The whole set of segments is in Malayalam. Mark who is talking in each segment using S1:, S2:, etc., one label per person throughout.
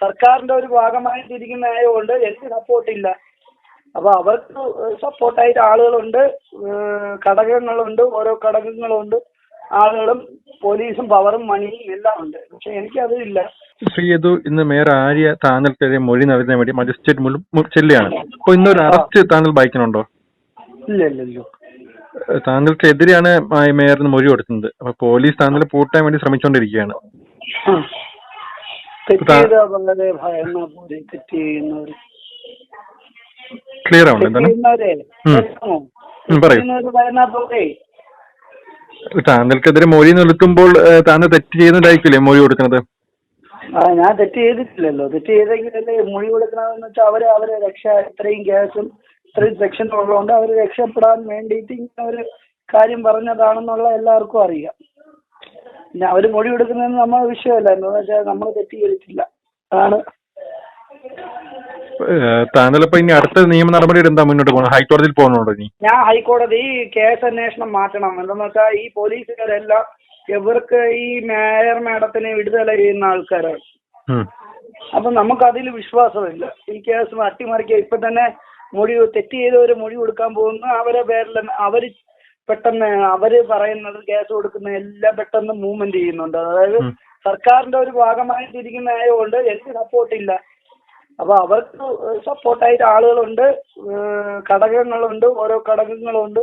S1: സർക്കാരിന്റെ ഒരു ഭാഗമായിട്ടിരിക്കുന്ന ആയതുകൊണ്ട് എനിക്ക് സപ്പോർട്ടില്ല അപ്പൊ അവർക്ക് സപ്പോർട്ടായിട്ട് ആളുകളുണ്ട് ഘടകങ്ങളുണ്ട് ഓരോ ഘടകങ്ങളുണ്ട്. ആളുകളും പോലീസും പവറും മണിയും എല്ലാം ഉണ്ട്. പക്ഷെ എനിക്കത് ഇല്ല.
S2: ശ്രീയതു ഇന്ന് മേയർ ആര്യ താങ്കൾക്കെതിരെ മൊഴി നൽകുന്നതിന് വേണ്ടി മജിസ്ട്രേറ്റ് ചെല്ലുകയാണ്. അപ്പൊ ഇന്നൊരു അറസ്റ്റ് താങ്കൾ ഭയക്കുന്നുണ്ടോ
S1: ഇല്ല ഇല്ലല്ലോ
S2: താങ്കൾക്ക് എതിരെയാണ് മേയറിന് മൊഴി കൊടുക്കുന്നത്. അപ്പൊ പോലീസ് താങ്കളെ പൂട്ടാൻ വേണ്ടി ശ്രമിച്ചുകൊണ്ടിരിക്കുകയാണ്.
S1: തെറ്റ് ചെയ്ത വളരെ ഭയന്ന പോലെ തെറ്റ് ചെയ്യുന്നവര്.
S2: ക്ലിയർ ആവണം എന്താണ് താങ്കൾക്കെതിരെ മൊഴി നിൽക്കുമ്പോൾ താങ്കൾ തെറ്റ് ചെയ്യുന്നതായിരിക്കില്ലേ മൊഴി കൊടുക്കുന്നത്?
S1: ആ ഞാൻ തെറ്റ് ചെയ്തിട്ടില്ലല്ലോ. തെറ്റ് ചെയ്തെങ്കിലല്ലേ മൊഴി കൊടുക്കണമെന്ന് വെച്ചാൽ അവർ അവരെ രക്ഷ ഇത്രയും കേസും ഇത്രയും സെക്ഷൻ ഉള്ളതുകൊണ്ട് അവർ രക്ഷപ്പെടാൻ വേണ്ടിയിട്ട് ഇങ്ങനെ ഒരു കാര്യം പറഞ്ഞതാണെന്നുള്ള എല്ലാവർക്കും അറിയാം. അവർ മൊഴി കൊടുക്കുന്നതെന്ന് നമ്മളെ വിഷയമല്ല. എന്താന്ന് വെച്ചാൽ നമ്മൾ തെറ്റ് ചെയ്തിട്ടില്ല. അതാണ്.
S2: താങ്കളിപ്പോ ഇനി അടുത്ത നിയമ നടപടിയുടെ എന്താ മുന്നോട്ട് പോകണം ഹൈക്കോടതിയിൽ പോകുന്നുണ്ടോ ഇനി?
S1: ഞാൻ ഹൈക്കോടതി ഈ കേസ് അന്വേഷണം മാറ്റണം. എന്തെന്ന് വെച്ചാൽ ഈ പോലീസുകാരെല്ലാം ഇവർക്ക് ഈ മേയർ മാഡത്തിനെ വിടുതല ചെയ്യുന്ന ആൾക്കാരാണ്. അപ്പൊ നമുക്ക് അതിൽ വിശ്വാസമില്ല. ഈ കേസ് അട്ടിമറിക്കുക ഇപ്പൊ തന്നെ മൊഴി തെറ്റ് ചെയ്തവര് മൊഴി കൊടുക്കാൻ പോകുന്നു. അവരെ പേരിൽ അവർ പെട്ടെന്ന് അവർ പറയുന്നത് കേസ് കൊടുക്കുന്ന എല്ലാം പെട്ടെന്ന് മൂവ്മെന്റ് ചെയ്യുന്നുണ്ട്. അതായത് സർക്കാരിന്റെ ഒരു ഭാഗമായിട്ടിരിക്കുന്ന ആയതുകൊണ്ട് എനിക്ക് സപ്പോർട്ടില്ല അപ്പൊ അവർക്ക് സപ്പോർട്ടായിട്ട് ആളുകളുണ്ട് ഘടകങ്ങളുണ്ട് ഓരോ ഘടകങ്ങളുണ്ട്.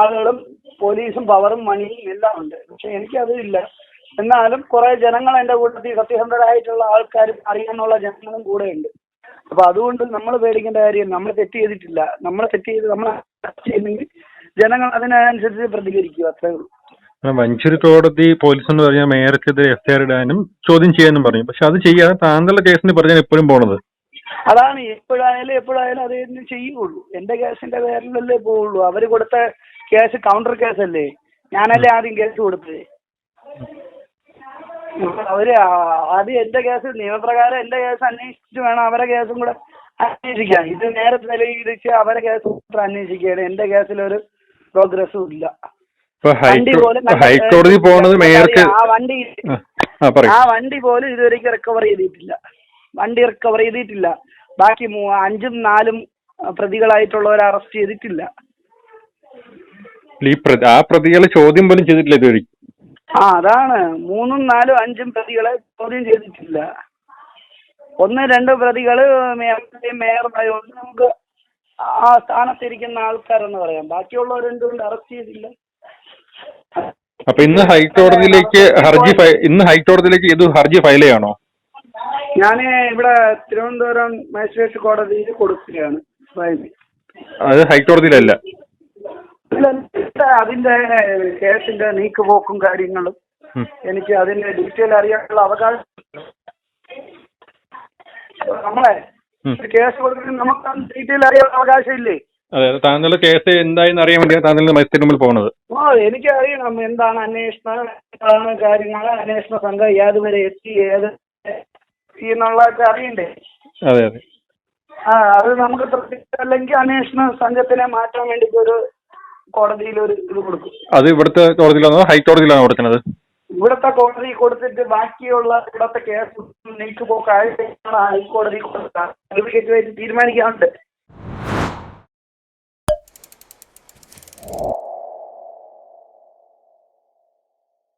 S1: ആളുകളും പോലീസും പവറും മണിയും എല്ലാം ഉണ്ട്. പക്ഷെ എനിക്കത് ഇല്ല. എന്നാലും കുറെ ജനങ്ങൾ എന്റെ കൂട്ടത്തിൽ സത്യസന്ധരായിട്ടുള്ള ആൾക്കാരും അറിയാനുള്ള ജനങ്ങളും കൂടെ ഉണ്ട്. അപ്പൊ അതുകൊണ്ട് നമ്മൾ പേടിക്കേണ്ട കാര്യം നമ്മൾ തെറ്റ് ചെയ്തിട്ടില്ല. നമ്മൾ തെറ്റ് ചെയ്ത് നമ്മൾ ചെയ്യുന്നെങ്കിൽ ജനങ്ങൾ അതിനനുസരിച്ച് പ്രതികരിക്കുക അത്രേ ഉള്ളൂ.
S2: ആ, മഞ്ചേരി കോടതി പോലീസ് എന്ന് പറഞ്ഞാൽ മേയർക്കെതിരെ എഫ്ഐആർ ഇടാനും ചോദ്യം ചെയ്യാനും പറഞ്ഞു. പക്ഷെ അത് ചെയ്യാതെ താങ്കളുടെ കേസിന് പറഞ്ഞാൽ എപ്പോഴും പോണത്.
S1: അതാണ് എപ്പോഴായാലും എപ്പോഴായാലും അത് തന്നെ ചെയ്യുള്ളൂ. എന്റെ കേസിന്റെ പേരിലല്ലേ പോവുള്ളൂ. അവർ കൊടുത്ത കേസ് കൗണ്ടർ കേസല്ലേ? ഞാനല്ലേ ആദ്യം കേസ് കൊടുത്തത്? അവർ ആദ്യം എന്റെ കേസ് നിയമപ്രകാരം എന്റെ കേസ് അന്വേഷിച്ചിട്ട് വേണം അവരെ കേസും കൂടെ അന്വേഷിക്കാൻ. ഇത് നേരെ നിലയിൽ അവരെ കേസ് മാത്രം അന്വേഷിക്കുകയാണ്. എന്റെ കേസിലൊരു പ്രോഗ്രസ്സും ഇല്ല. വണ്ടി പോലും
S2: ഹൈക്കോടതി പോണത് മേയർക്ക്
S1: ആ വണ്ടി
S2: ആ,
S1: വണ്ടി പോലും ഇതുവരെയ്ക്ക് റിക്കവർ ചെയ്തിട്ടില്ല. വണ്ടി റിക്കവർ ചെയ്തിട്ടില്ല. ബാക്കി അഞ്ചും നാലും പ്രതികളായിട്ടുള്ളവരെ അറസ്റ്റ് ചെയ്തിട്ടില്ല.
S2: ഈ ആ പ്രതികളെ ചോദ്യം പോലും ചെയ്തിട്ടില്ല ഇതുവരെ.
S1: ആ അതാണ്. മൂന്നും നാലും അഞ്ചും പ്രതികളെ ചോദ്യം ചെയ്തിട്ടില്ല. ഒന്ന് രണ്ട് പ്രതികൾ മേയർ മേയർ നമുക്ക് ആ സ്ഥാനത്തിരിക്കുന്ന ആൾക്കാരെന്ന് പറയാം. ബാക്കിയുള്ളവർ എന്തുകൊണ്ട് അറസ്റ്റ് ചെയ്തില്ല?
S2: അപ്പൊ ഇന്ന് ഹൈക്കോടതിയിലേക്ക് ഹർജി ഇന്ന് ഹൈക്കോടതിയിലേക്ക് ഇത് ഹർജി ഫയൽ ചെയ്യണോ
S1: ഞാൻ ഇവിടെ തിരുവനന്തപുരം മജിസ്ട്രേറ്റ് കോടതിയിൽ കൊടുക്കുകയാണ്
S2: അത് ഹൈക്കോടതിയിലല്ല.
S1: അതിന്റെ കേസിന്റെ നീക്കുപോക്കും കാര്യങ്ങളും എനിക്ക് അതിന്റെ ഡീറ്റെയിൽ അറിയാനുള്ള അവകാശം. നമ്മളെ കേസ് കൊടുക്കുന്ന നമുക്ക് ഡീറ്റെയിൽ അറിയാൻ അവകാശമില്ലേ?
S2: അതെ താങ്കളുടെ കേസ് എന്തായെന്ന് അറിയാൻ വേണ്ടിയാണ് താങ്കൾ മജിസ്ട്രേറ്റ് മുമ്പിൽ പോകുന്നത്
S1: ആ എനിക്ക് അറിയണം എന്താണ് അന്വേഷണം എന്താണ് കാര്യങ്ങൾ അന്വേഷണ സംഘം ഏതുവരെ എത്തി ഏത് എന്നുള്ളതൊക്കെ അറിയണ്ടേ?
S2: അതെ അതെ.
S1: ആ അത് നമുക്ക് അല്ലെങ്കിൽ അന്വേഷണ സംഘത്തിനെ മാറ്റാൻ വേണ്ടിയിട്ട് ഒരു കോടതിയിൽ ഒരു ഇത് കൊടുക്കും.
S2: അത് ഇവിടുത്തെ കോടതിയിലാണോ ഹൈക്കോടതിയിലാണോ കൊടുക്കുന്നത്?
S1: ഇവിടുത്തെ കോടതി കൊടുത്തിട്ട് ബാക്കിയുള്ള ഇവിടുത്തെ കേസ് നീക്കുപോക്കായിട്ട് ഹൈക്കോടതി സർട്ടിഫിക്കറ്റ് വെച്ച് തീരുമാനിക്കാറുണ്ട്